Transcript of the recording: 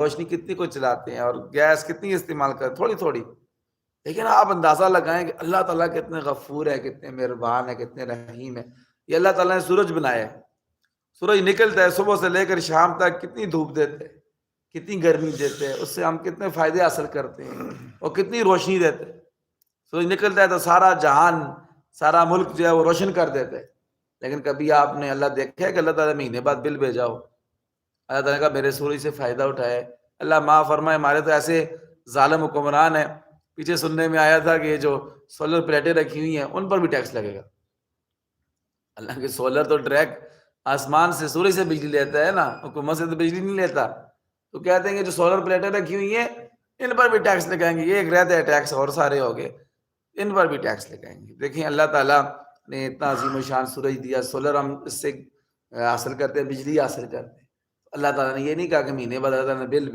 روشنی کتنی کو چلاتے ہیں اور گیس کتنی استعمال کرتے تھوڑی تھوڑی۔ لیکن آپ اندازہ لگائیں کہ اللہ تعالیٰ کتنے غفور ہے کتنے مہربان ہے کتنے رحیم ہے یہ اللہ تعالیٰ نے سورج بنایا ہے۔ سورج نکلتا ہے، صبح سے لے کر شام تک کتنی دھوپ دیتے ہیں، کتنی گرمی دیتے ہیں، اس سے ہم کتنے فائدے حاصل کرتے ہیں اور کتنی روشنی دیتے ہیں۔ سورج نکلتا ہے تو سارا جہان، سارا ملک جو ہے وہ روشن کر دیتے ہیں۔ لیکن کبھی آپ نے اللہ دیکھا ہے کہ اللہ تعالیٰ مہینے بعد بل بھیجا ہو؟ اللہ تعالیٰ کا میرے سورج سے فائدہ اٹھائے۔ اللہ معاف فرمائے، ہمارے تو ایسے ظالم حکمران ہیں۔ پیچھے سننے میں آیا تھا کہ یہ جو سولر پلیٹیں رکھی ہوئی ہیں، ان پر بھی ٹیکس لگے گا۔ اللہ کے سولر تو ڈائریکٹ آسمان سے سورج سے بجلی لیتا ہے نا، حکومت سے تو بجلی نہیں لیتا۔ تو کہتے ہیں کہ جو سولر پلیٹیں رکھی ہوئی ہیں، ان پر بھی ٹیکس لگائیں گے۔ یہ ایک رہتا ہے ٹیکس، اور سارے ہو گئے۔ ان پر بھی ٹیکس لگائیں گے۔ دیکھیں، اللہ تعالیٰ نے اتنا عظیم و شان سورج دیا۔ سولر ہم اس سے حاصل کرتے ہیں، بجلی حاصل کرتے ہیں۔ اللہ تعالیٰ نے یہ نہیں کہا کہ مہینے بعد اللہ تعالیٰ نے بل